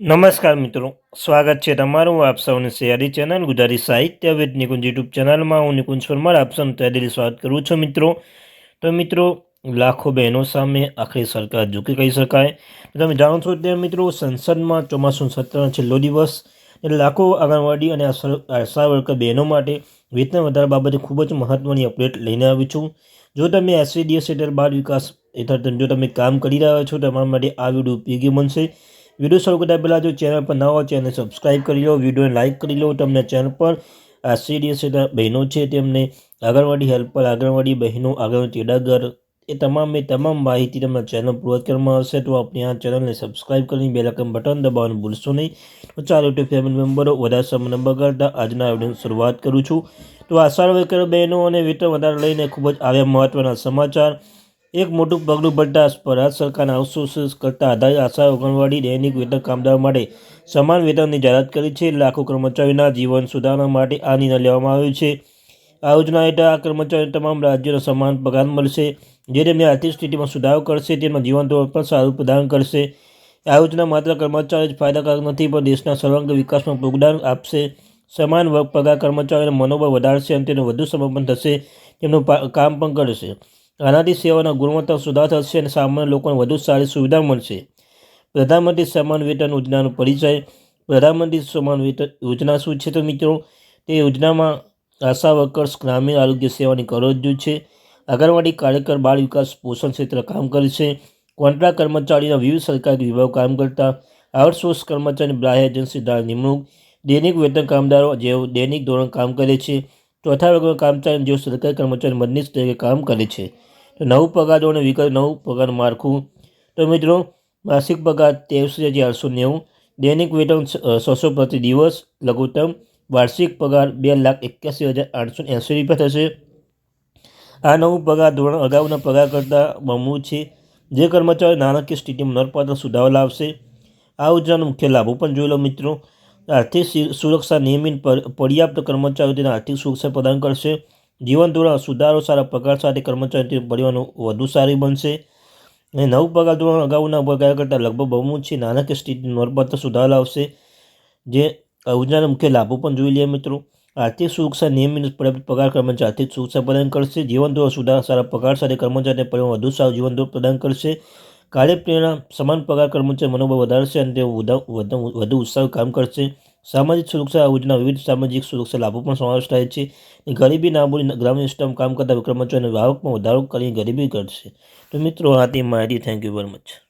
નમસ્કાર મિત્રો, સ્વાગત છે તમારું આપ સૌની શેરી ચેનલ ગુજરાતી સાહિત્ય વિદ નિકુંજ યુટ્યુબ ચેનલમાં. હું નિકુંજ પરમાર આપ સૌનું તહેદીલી સ્વાગત કરું છું મિત્રો. તો મિત્રો, લાખો બહેનો સામે આખરી સરકાર ઝૂકી કહી શકાય. તમે જાણો છો તે મિત્રો, સંસદમાં ચોમાસું સત્રનો છેલ્લો દિવસ એટલે લાખો આંગણવાડી અને આશા વર્કર બહેનો માટે વેતન વધારા બાબતે ખૂબ જ મહત્ત્વની અપડેટ લઈને આવી છું. જો તમે એસસીડીએસ એટલે બાળ વિકાસ હેઠળ જો તમે કામ કરી રહ્યા છો, તમારા માટે આ વીડિયો ઉપયોગી બનશે. વીડિયો શરૂ કરતા પહેલાં જો ચેનલ પર નવા ચેનલ સબસ્ક્રાઈબ કરી લો, વિડીયોને લાઇક કરી લો, તમને ચેનલ પર આ સિરિયસ બહેનો છે તેમને આંગણવાડી હેલ્પર આંગણવાડી બહેનો, આંગણવાડી તેડાગર, એ તમામે તમામ માહિતી તમને ચેનલ પૂર્વત કરવામાં આવશે. તો આપણે આ ચેનલને સબસ્ક્રાઈબ કરીને બે લાખ બટન દબાવવાનું ભૂલશો નહીં. ચાલો, તો ફેમિલી મેમ્બરો વધારે સમય ન કરતા આજના વિડીયોની શરૂઆત કરું છું. તો આશા વર્કર બહેનો અને વેતન વધારે લઈને ખૂબ જ આવ્યા મહત્ત્વના સમાચાર. એક મોટું પગલું ભરતા ભારત સરકારના આઉટસોર્સિસ કરતા આધારિત આશા આંગણવાડી, દૈનિક વેતન કામદારો માટે સમાન વેતનની જાહેરાત કરી છે. લાખો કર્મચારીઓના જીવન સુધારણા માટે આ નિર્ણય લેવામાં આવ્યો છે. આ યોજના હેઠળ આ કર્મચારીઓ તમામ રાજ્યોનો સમાન પગાર મળશે, જે તેમની આર્થિક સ્થિતિમાં સુધારો કરશે, તેમના જીવન ધોરણ પણ સારું પ્રદાન કરશે. આ યોજના માત્ર કર્મચારીઓ જ ફાયદાકારક નથી, પણ દેશના સર્વાંગ વિકાસમાં યોગદાન આપશે. સમાન વર્ગ પગાર કર્મચારીઓને મનોબળ વધારશે અને તેનું વધુ સમર્પણ થશે. તેમનું કામ પણ કરશે આનાથી સેવાના ગુણવત્તા સુધાર થશે અને સામાન્ય લોકોને વધુ સારી સુવિધા મળશે. પ્રધાનમંત્રી સમાન વેતન યોજનાનો પરિચય. પ્રધાનમંત્રી સમાન વેતન યોજના શું છે તો મિત્રો? તે યોજનામાં આશા વર્કર્સ, ગ્રામીણ આરોગ્ય સેવાની કરોજ છે. આંગણવાડી કાર્યકર, બાળ વિકાસ, પોષણ ક્ષેત્ર કામ કરે છે. કોન્ટ્રાક્ટ કર્મચારીના વિવિધ સરકારી વિભાગો કામ કરતા. આઉટસોર્સ કર્મચારી બાહ્ય એજન્સી દ્વારા નિમણૂક. દૈનિક વેતન કામદારો જેઓ દૈનિક ધોરણ કામ કરે છે. ચોથા વર્ગના કર્મચારી જેઓ સરકારી કર્મચારી મદદનીશ તરીકે કામ કરે છે. તો નવું પગાર ધોરણ વિગત નવું પગાર માળખું. તો મિત્રો, માસિક પગાર ત્રેવીસ હજાર ચારસો નેવું. દૈનિક વેતન છસો પ્રતિ દિવસ. લઘુત્તમ વાર્ષિક પગાર બે લાખ એક્યાસી હજાર આઠસો એંસી રૂપિયા થશે. આ નવું પગાર ધોરણ અગાઉના પગાર કરતાં બમણું છે. જે કર્મચારીઓ નાણાકીય સ્થિતિમાં નોંધપાત્ર સુધારો લાવશે. આ યોજનાનો મુખ્ય લાભો પણ જોઈ લો મિત્રો. આર્થિક સુરક્ષા નિયમિત પર્યાપ્ત કર્મચારીઓ તેને આર્થિક સુરક્ષા પ્રદાન કરશે. જીવન ધોરણ સુધારો, સારા પગાર સાથે કર્મચારીઓ પરિવારનું વધુ સારી બનશે. અને નવું પગાર ધોરણ અગાઉના પગાર કરતાં લગભગ બમણું છે. નાણાકીય સ્થિતિ નોંધપાત્ર સુધારો આવશે જે યોજનાના મુખ્ય લાભો પણ જોઈ લઈએ મિત્રો. આર્થિક સુરક્ષા નિયમિત પગાર કર્મચારી આર્થિક સુરક્ષા પ્રદાન કરશે. જીવન ધોરણ સુધારા, સારા પગાર સાથે કર્મચારીને પરિવાર વધુ સારું જીવન ધોરણ પ્રદાન કરશે. કાર્યપ્રેરણા સમાન પગાર કર્મચારી મનોબળ વધારશે અને તેઓ વધુ ઉત્સાહ કામ કરશે. સામાજિક સુરક્ષા યોજના વિવિધ સામાજિક સુરક્ષા લાભો પણ સમાવેશ થાય છે ગરીબી નાબૂદી ગ્રામીણ સિસ્ટમ કામ કરતા કર્મચારીઓની આવકમાં વધારો કરી ગરીબી ઘટશે. તો મિત્રો, આ તે માહિતી. Thank you very much